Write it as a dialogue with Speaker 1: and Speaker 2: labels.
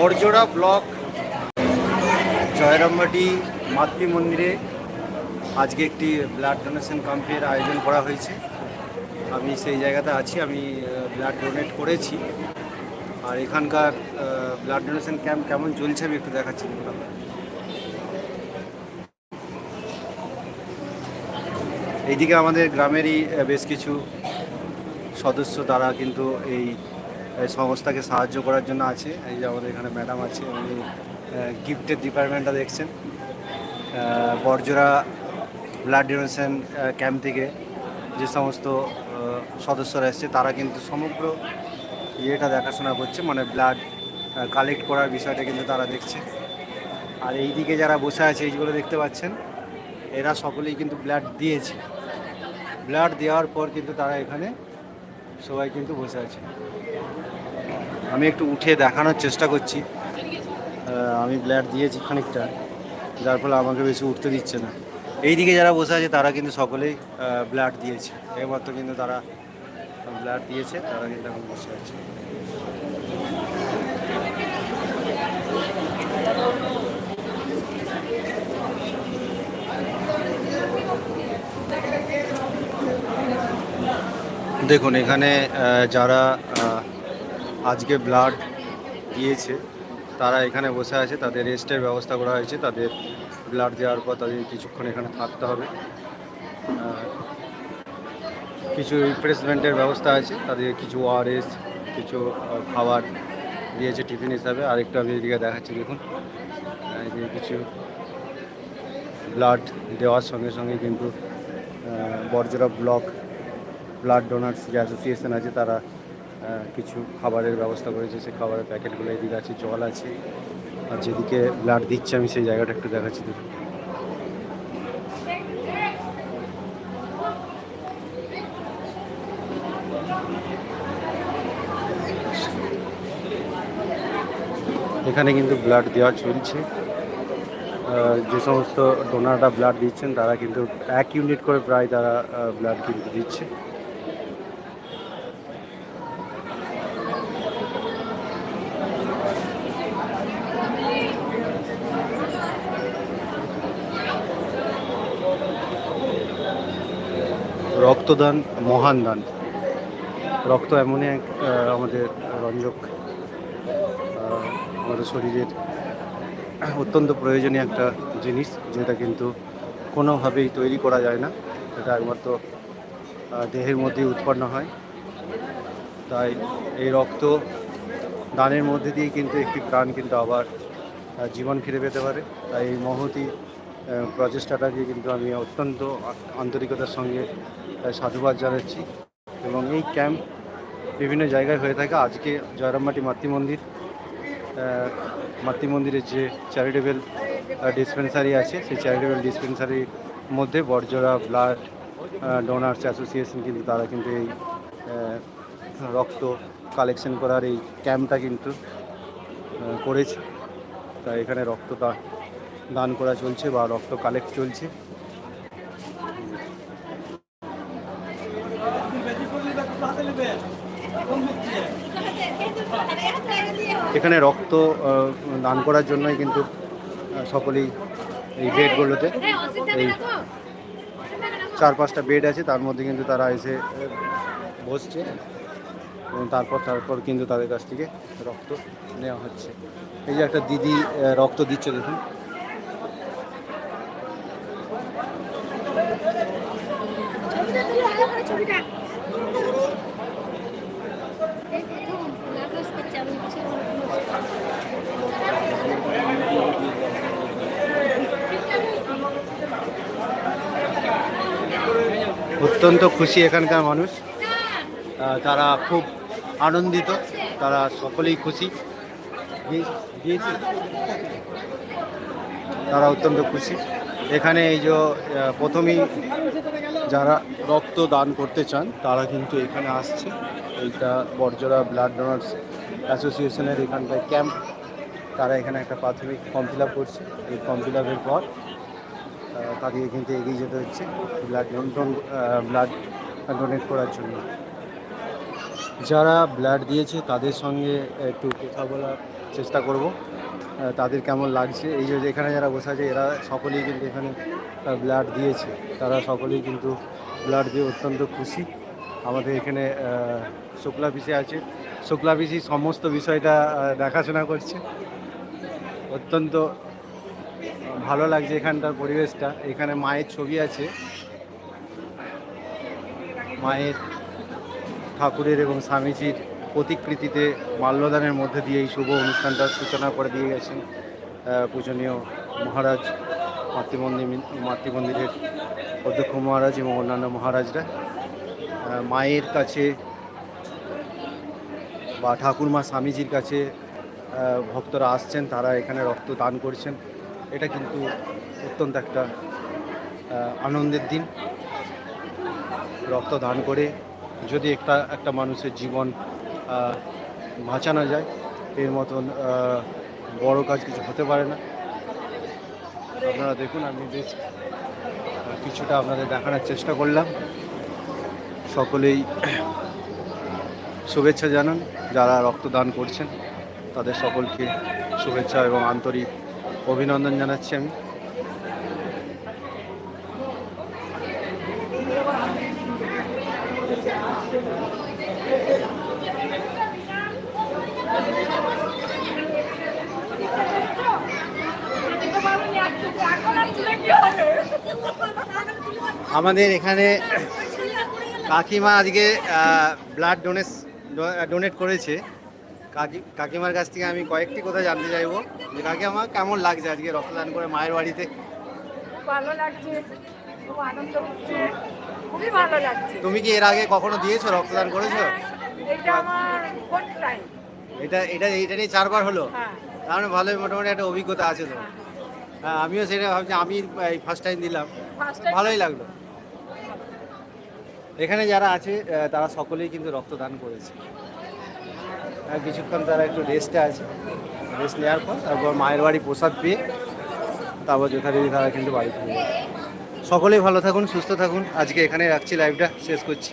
Speaker 1: Barjora block Jayrambati মাতৃ মন্দিরে আজকে একটি ব্লাড ডোনেশন ক্যাম্পের আয়োজন করা হয়েছে। আমি সেই জায়গাতে আছি, আমি ব্লাড ডোনেট করেছি। আর এখানকার ব্লাড ডোনেশন ক্যাম্প কেমন চলছে আমি একটু দেখাচ্ছি। এইদিকে আমাদের গ্রামেরই বেশ কিছু সদস্য তারা কিন্তু এই সংস্থাকে সাহায্য করার জন্য আছে। এই যে আমাদের এখানে ম্যাডাম আছে উনি গিফটের ডিপার্টমেন্টটা দেখছেন। আহ, বরজোড়া ব্লাড ডোনেশন ক্যাম্প থেকে যে সমস্ত সদস্যরা এসছে তারা কিন্তু সমগ্র ইয়েটা দেখাশোনা করছে মানে ব্লাড কালেক্ট করার বিষয়টা কিন্তু তারা দেখছে। আর এই দিকে যারা বসে আছে এইগুলো দেখতে পাচ্ছেন এরা সকলেই কিন্তু ব্লাড দিয়েছে। ব্লাড দেওয়ার পর কিন্তু তারা এখানে সবাই কিন্তু বসে আছে। আমি একটু উঠে দেখানোর চেষ্টা করছি। আমি ব্লাড দিয়েছি খানিকটা, যার ফলে আমাকে বেশি উঠতে দিচ্ছে না। এই দিকে যারা বসে আছে, তারা কিন্তু সকলেই ব্লাড দিয়েছে। এইমাত্র কিন্তু তারা ব্লাড দিয়েছে, তারা কিন্তু এখন বসে আছে। দেখুন, এখানে যারা আজকে ব্লাড দিয়েছে। তারা এখানে বসে আছে তাদের রেস্টের ব্যবস্থা করা হয়েছে তাদের ব্লাড দেওয়ার পর তাদের কিছুক্ষণ এখানে থাকতে হবে। কিছু রিফ্রেশমেন্টের ব্যবস্থা আছে তাদের কিছু ওআরএস কিছু খাবার দিয়েছে টিফিন হিসাবে। আরেকটু আমি এদিকে দেখাচ্ছি দেখুন। কিছু ব্লাড দেওয়ার সঙ্গে সঙ্গে কিন্তু আহ, বরজোড়া ব্লক ব্লাড ডোনার্স যে অ্যাসোসিয়েশন আছে তারা কিছু খাবারের ব্যবস্থা করেছে, সেই খাবারের প্যাকেটগুলো এদিকে আছে, জল আছে। আর যেদিকে ব্লাড দিচ্ছে, আমি সেই জায়গাটা একটু দেখাচ্ছি দেখুন। এখানে কিন্তু ব্লাড দেওয়া চলছে। যে সমস্ত ডোনাররা ব্লাড দিচ্ছেন, তারা কিন্তু এক ইউনিট করে প্রায় তারা ব্লাড কিন্তু দিচ্ছে। রক্তদান, মহান দান। রক্ত এমনই এক আমাদের রঞ্জক। আমাদের শরীরের অত্যন্ত প্রয়োজনীয় একটা জিনিস, যেটা কিন্তু কোনোভাবেই তৈরি করা যায় না। এটা একমাত্র দেহের মধ্যেই উৎপন্ন হয়। তাই এই রক্ত দানের মধ্যে দিয়ে কিন্তু একটি প্রাণ কিন্তু আবার জীবন ফিরে পেতে পারে। তাই এই মহতি প্রচেষ্টাটাকে কিন্তু আমি অত্যন্ত আন্তরিকতার সঙ্গে সাধুবাদ জানাচ্ছি। এবং এই ক্যাম্প বিভিন্ন জায়গায় হয়ে থাকে। আজকে জয়রামবাটি মাতৃ মন্দির আহ, যে চ্যারিটেবল ডিসপেন্সারি আছে সেই চ্যারিটেবল ডিসপেন্সারির মধ্যে বড়জোড়া ব্লাড ডোনার্স অ্যাসোসিয়েশন কিন্তু তারা কিন্তু এই রক্ত কালেকশন করার এই ক্যাম্পটা কিন্তু করেছে। তাই এখানে রক্ত দা- দান করা চলছে বা রক্ত কালেক্ট চলছে। এখানে রক্ত দান করার জন্যই কিন্তু সকলেই এই বেডগুলোতে এই চার পাঁচটা বেড আছে, তার মধ্যে কিন্তু তারা এসে বসছে। এবং তারপর তারপর কিন্তু তাদের কাছ থেকে রক্ত নেওয়া হচ্ছে। এই যে একটা দিদি রক্ত দিচ্ছে দেখুন
Speaker 2: ছবিটা এই দেখুন লাগাস করছে আমি কিছু
Speaker 1: অত্যন্ত খুশি এখানকার মানুষ। তারা খুব আনন্দিত, তারা সকলেই খুশি? তারা অত্যন্ত খুশি। এখানে এই যে প্রথমেই যারা রক্ত দান করতে চান, তারা কিন্তু এখানে আসছে। এইটা বর্জরা ব্লাড ডোনার্স অ্যাসোসিয়েশনের এখানকার ক্যাম্প। তারা এখানে একটা প্রাথমিক ফর্ম ফিল করছে। এই ফর্ম ফিল পর তাদেরকে কিন্তু এগিয়ে যেতে হচ্ছে ব্লাড ডোন ব্লাড ডোনেট করার জন্য। যারা ব্লাড দিয়েছে, তাদের সঙ্গে একটু কথা বলার চেষ্টা করব তাদের কেমন লাগছে? এই যে এখানে যারা বসে আছে, এরা সকলেই কিন্তু এখানে ব্লাড দিয়েছে। তারা সকলেই কিন্তু ব্লাড দিয়ে অত্যন্ত খুশি। আমাদের এখানে শুক্লা পিসি আছে। শুক্লা পিসি সমস্ত বিষয়টা দেখাশোনা করছে। অত্যন্ত ভালো লাগছে এখানটার পরিবেশটা। এখানে মায়ের ছবি আছে। মায়ের ঠাকুরের এবং স্বামীজির প্রতিকৃতিতে মাল্যদানের মধ্যে দিয়ে এই শুভ অনুষ্ঠানটার সূচনা করে দিয়ে গেছেন পূজনীয় মহারাজ, মাতৃমন্দির মাতৃমন্দিরের অধ্যক্ষ মহারাজ এবং অন্যান্য মহারাজরা। মায়ের কাছে বা ঠাকুরমা স্বামীজির কাছে ভক্তরা আসছেন, তারা এখানে রক্ত দান করছেন। এটা কিন্তু অত্যন্ত একটা আনন্দের দিন। রক্ত দান করে যদি একটা একটা মানুষের জীবন বাঁচানো যায়, এর মতন বড় কাজ কিছু হতে পারে না। আপনারা দেখুন, আমি বেশ কিছুটা আপনাদের দেখানোর চেষ্টা করলাম। সকলেই শুভেচ্ছা জানান, যারা রক্তদান করছেন, তাদের সকলকে শুভেচ্ছা এবং আন্তরিক অভিনন্দন জানাচ্ছি আমি। আমাদের এখানে কাকিমা আজকে ব্লাড ডোনেস ডোনেট করেছে। কাকি কাকিমার কাছ থেকে আমি কয়েকটি কথা জানতে চাইব যে কাকিমা কেমন লাগছে আজকে রক্তদান করে মায়ের বাড়িতে?
Speaker 3: ভালো লাগছে খুব আনন্দ হচ্ছে খুবই ভালো লাগছে।
Speaker 1: তুমি কি এর আগে কখনো দিয়েছ রক্তদান করেছ?
Speaker 3: এটা আমার ফোর্থ টাইম
Speaker 1: এটা এটা এটা নিয়ে চারবার হলো?
Speaker 3: হ্যাঁ।
Speaker 1: তার মানে ভালোই মোটামুটি একটা অভিজ্ঞতা আছে তো। হ্যাঁ আমিও সেটা ভাবছি আমি এই ফার্স্ট টাইম দিলাম। ভালোই লাগল। এখানে যারা আছে আহ, তারা সকলেই কিন্তু রক্তদান করেছে। কিছুক্ষণ তারা একটু রেস্টে আছে। রেস্ট নেওয়ার পর তারপর মায়ের বাড়ি প্রসাদ পেয়ে তারপর যথারীতি তারা কিন্তু বাড়ি ফিরে সকলেই ভালো থাকুন, সুস্থ থাকুন। আজকে এখানে রাখছি লাইভটা শেষ করছি।